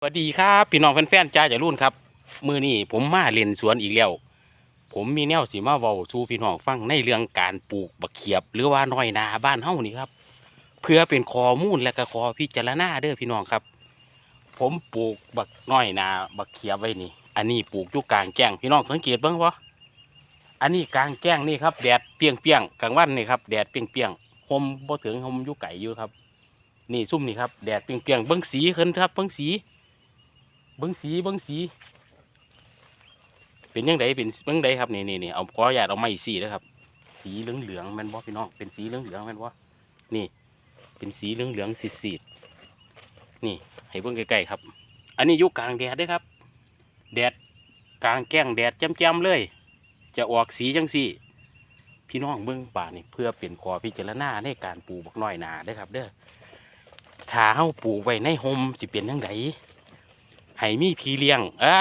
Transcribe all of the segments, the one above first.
สวัสดีครับพี่น้องแฟนๆจ้าจะรุ่นครับมือนี้ผมมาเล่นสวนอีกแล้ว ผมมีแนวสีมาเว้าสู่พี่น้องฟังในเรื่องการปลูกบักเขียบ หรือว่าน้อยนาบ้านเฮานี่ครับ เพื่อเป็นข้อมูลและก็ข้อพิจารณาเด้อพี่น้องครับ ผมปลูกบักน้อยนาบักเขียบไว้นี่ อันนี้ปลูกอยู่กลางแจ้งพี่น้องสังเกตบ้างวะอันนี้กลางแจ้งนี่ครับแดดเปียงเปียงกลางวันนี่ครับแดดเปียงเปียงๆผมบ่ถึงผมอยู่ไก่อยู่ครับ นี่ซุ่มนี่ครับแดดเปียงเปียงเบิ้งสีขึ้นครับเบิ้งสี เบิ้งสีเบิ้งสี เป็นยังไงเป็นเบิ้งไดครับนี่นี่นี่เอาขออนุญาตเอาไม้สีนะครับ สีเหลืองเหลืองแมนบ่พี่น้องเป็นสีเหลืองเหลืองแมนบ่นี่ เป็นสีเหลืองเหลืองสีดๆนี่ให้เบิ้งใกล้ๆครับ อันนี้ยู่กลางแดดเด้ครับ แดดกลางแก้งแดดจ้ำๆเลย จะออกสีจังสีพี่น้องเบิ้งป่านี่เพื่อเป็นขอพิจารณาในการปลูกบักน้อยนาเด้ครับ เด้อถ้าเฮาปลูกไว้ในโฮมสิเป็นยังไง ให้มีพีเลี้ยงอ่า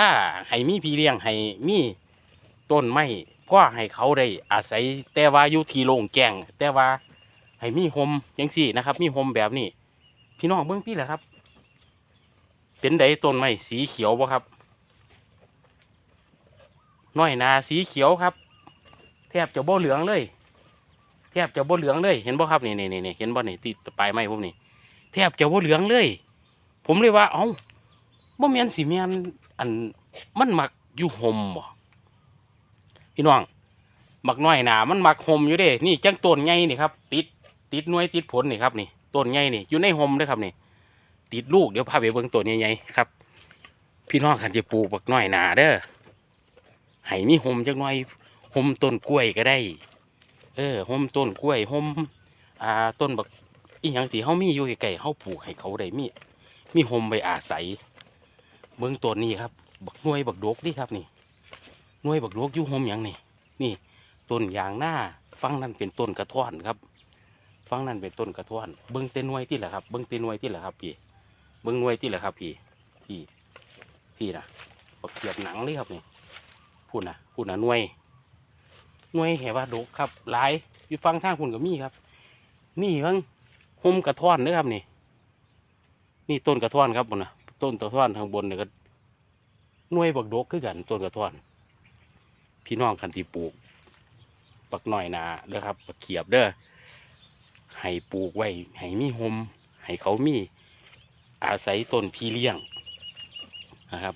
ให้มีพีเลี้ยงให้มีต้นไม้พ่อให้เขาได้อาศัยแต่ว่าอยู่ที่โล่งแจ้งแต่ว่าให้มีโฮมยังสี่นะครับ มีโฮมแบบนี้ พี่น้องเบื้องที่แหละครับ เป็นไดต้นไม้สีเขียวบ่ครับน้อยนาสีเขียวครับ แทบจะบ่เหลืองเลย แทบจะบ่เหลืองเลย เห็นบ่ครับนี่นี่นี่เห็นบ่นี่ติดปลายไม้ผมนี่แทบจะบ่เหลืองเลย ผมเลยว่า เอ้า บ่แม่นสิแม่นอันมันมักอยู่ห่มบ่พี่น้องมักน้อยหนามันมักห่มอยู่เด้ นี่จังต้นใหญ่นี่ครับ ติดติดหน่วยติดผลนี่ครับนี่ต้นใหญ่นี่อยู่ในห่มเด้ครับนี่ติดลูกเดี๋ยวพาไปเบิ่งต้นใหญ่ๆครับ พี่น้องคันจะปลูกบักน้อยหนาเด้อให้มีห่มจักหน่อยห่มต้นกล้วยก็ได้ เออห่มต้นกล้วยห่มอ่าต้นบักอีหยังที่เฮามีอยู่ไกลๆเฮาปลูกให้เขาได้มีมีห่มไปอาศัย เบื้องต้นนี่ครับ บักน่วยบักดกนี่ครับนี่น่วยบักดกยู่โฮมหยังนี่นี่ต้นยางหน้าฟังนั่นเป็นต้นกระท้อนครับฟังนั่นเป็นต้นกระท้อนเบิ้งเต้นน่วยที่แหละครับเบิ้งเต้นน่วยที่แหละครับพี่เบิ้งน่วยที่แหละครับพี่พี่พี่นะบักเขียบหนังเลยครับนี่พูดนะพูดนะน่วยน่วยแห่ว่าดกครับหลายอยู่ฟังทางคุณกับมี่ครับ นี่ฟังโฮมกระท้อนเด้อครับนี่นี่ต้นกระท้อนครับบนนะ ต้นกระท้อนทางบนเนี่ยก็น่วยบักดกคือกันต้นกระท้อน พี่น้องคันที่ปลูกปักหน่อยนาเด้อครับปักเขียบเด้อให้ปลูกไว้ให้มีหมให้เขามีอาศัยต้นพี่เลี้ยงนะครับ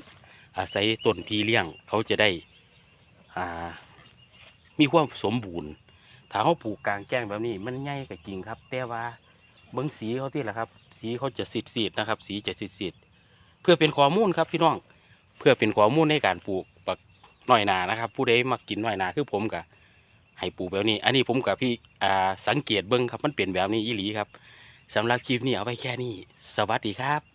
อาศัยต้นพี่เลี้ยง เขาจะได้อ่ามีความสมบูรณ์ถ้าเขาปลูกกลางแจ้งแบบนี้ มันใหญ่ก็จริงครับ แต่ว่าเบิ้งสีเขาที่แหละครับ สีเขาจะสีดสีดๆนะครับ สีจะสีดสีดๆ พื่อเป็นข้อมูลครับพี่น้อง เพื่อเป็นข้อมูลในการปลูกปักน้อยนานะครับ ผู้ใดมากินน้อยนาคือผมกับให้ปลูกแบบนี้ อันนี้ผมกับพี่อ่าสังเกตเบิ้งครับมันเปลี่ยนแบบนี้อีหลีครับสำหรับคลิปนี้เอาไว้แค่นี้ สวัสดีครับ